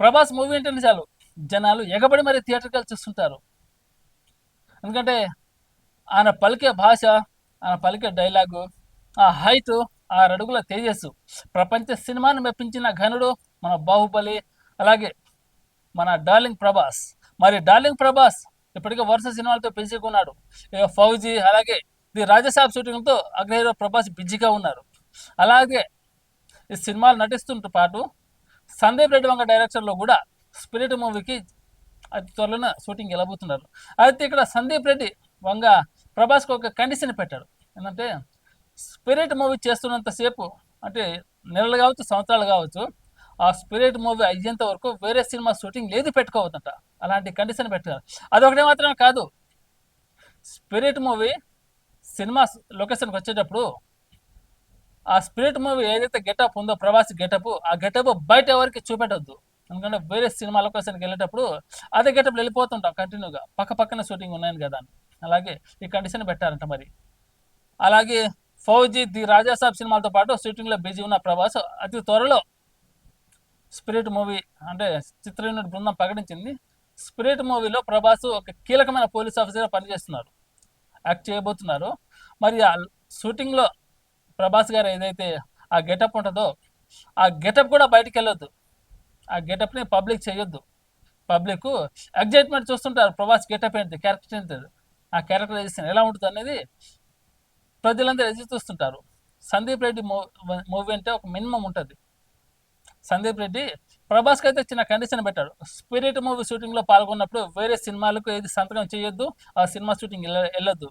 Prabhas movie అంటేనే చాలు. జనాలు ఎగబడి మరి థియేటర్కి చూస్తుంటారు. ఎందుకంటే ఆయన పలికే భాష ఆయన పలికే డైలాగు ఆ హైట్ ఆ తేజస్సు ప్రపంచ సినిమాను మెప్పించిన ఘనుడు మన బాహుబలి అలాగే మన డార్లింగ్ ప్రభాస్. మరి డార్లింగ్ ప్రభాస్ ఇప్పటికే వరుస సినిమాలతో పెంచుకున్నాడు. ఫౌజీ అలాగే ది రాజసాబ్ షూటింగ్తో అగ్రహీరో ప్రభాస్ బిజీగా ఉన్నారు. అలాగే ఈ సినిమాలు నటిస్తుంట పాటు సందీప్ రెడ్డి వంగ డైరెక్షన్లో కూడా స్పిరిట్ మూవీకి అతి త్వరలోనే షూటింగ్ వెళ్ళబోతున్నారు. అయితే ఇక్కడ సందీప్ రెడ్డి వంగ ప్రభాస్కి ఒక కండిషన్ పెట్టాడు. ఏంటంటే స్పిరిట్ మూవీ చేస్తున్నంతసేపు అంటే నెలలు కావచ్చు సంవత్సరాలు కావచ్చు ఆ స్పిరిట్ మూవీ అయ్యేంత వరకు వేరే సినిమా షూటింగ్ లేదు పెట్టుకోవద్దంట. అలాంటి కండిషన్ పెట్టారు. అదొకటే మాత్రమే కాదు స్పిరిట్ మూవీ సినిమా లొకేషన్కి వచ్చేటప్పుడు ఆ స్పిరిట్ మూవీ ఏదైతే గెటప్ ఉందో ప్రవాసి గెటప్ ఆ గెటప్ బయట ఎవరికి చూపెట్టొద్దు. ఎందుకంటే వేరే సినిమా లొకేషన్కి వెళ్ళేటప్పుడు అదే గెటప్ వెళ్ళిపోతుంటాం కంటిన్యూగా. పక్క పక్కన షూటింగ్ ఉన్నాయని కదా అని. అలాగే ఈ కండిషన్ పెట్టారంట మరి. అలాగే ఫౌజీ ది రాజాసాబ్ సినిమాలతో పాటు షూటింగ్లో బిజీ ఉన్న ప్రభాస్ అతి త్వరలో స్పిరిట్ మూవీ అంటే చిత్ర యూనిట్ బృందం ప్రకటించింది. స్పిరిట్ మూవీలో ప్రభాస్ ఒక కీలకమైన పోలీస్ ఆఫీసర్గా పనిచేస్తున్నారు. యాక్ట్ చేయబోతున్నారు. మరి ఆ షూటింగ్లో ప్రభాస్ గారు ఏదైతే ఆ గెటప్ ఉంటుందో ఆ గెటప్ కూడా బయటికి వెళ్ళొద్దు. ఆ గెటప్ని పబ్లిక్ చేయొద్దు. పబ్లిక్ ఎగ్జైట్మెంట్ చూస్తుంటారు ప్రభాస్ గెటప్ ఏంటి క్యారెక్టర్ ఏంటి ఆ క్యారెక్టరైజేషన్ ఎలా ఉంటుంది అనేది ప్రజలందరూ ఎదురు చూస్తుంటారు. సందీప్ రెడ్డి మూవీ అంటే ఒక మినిమం ఉంటుంది. సందీప్ రెడ్డి ప్రభాస్కి అయితే చిన్న కండిషన్ పెట్టాడు. స్పిరిట్ మూవీ షూటింగ్లో పాల్గొన్నప్పుడు వేరే సినిమాలకు ఏది సంతకం చేయొద్దు ఆ సినిమా షూటింగ్ వెళ్ళ- వెళ్ళొద్దు.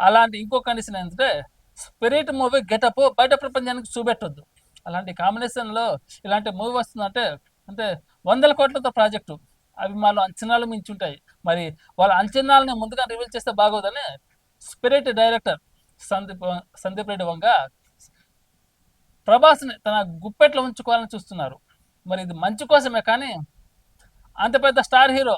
అలాంటి ఇంకో కండిషన్ ఏంటంటే స్పిరిట్ మూవీ గెటప్ బయట ప్రపంచానికి చూపెట్టొద్దు. అలాంటి కాంబినేషన్లో ఇలాంటి మూవీ వస్తుందంటే అంటే వందల కోట్లతో ప్రాజెక్టు అభిమానులు అంచనాలు మించి ఉంటాయి మరి వాళ్ళ అంచనాలని ముందుగా రివీల్ చేస్తే బాగోదని స్పిరిట్ డైరెక్టర్ సందీప్ సందీప్ రెడ్డి వంగ ప్రభాస్ని తన గుప్పెట్లో ఉంచుకోవాలని చూస్తున్నారు. మరి ఇది మంచి కోసమే కానీ అంత పెద్ద స్టార్ హీరో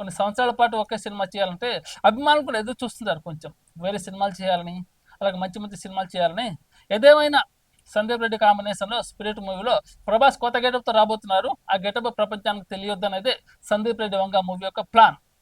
కొన్ని సంవత్సరాల పాటు ఒకే సినిమా చేయాలంటే అభిమానులు కూడా ఎదురు చూస్తున్నారు కొంచెం. వేరే సినిమాలు చేయాలని అలాగే మంచి మంచి సినిమాలు చేయాలని ఏదేమైనా సందీప్ రెడ్డి కాంబినేషన్లో స్పిరిట్ మూవీలో ప్రభాస్ కొత్త గెటప్తో రాబోతున్నారు. ఆ గెటప్ ప్రపంచానికి తెలియొద్దు అనేది సందీప్ రెడ్డి వంగ మూవీ యొక్క ప్లాన్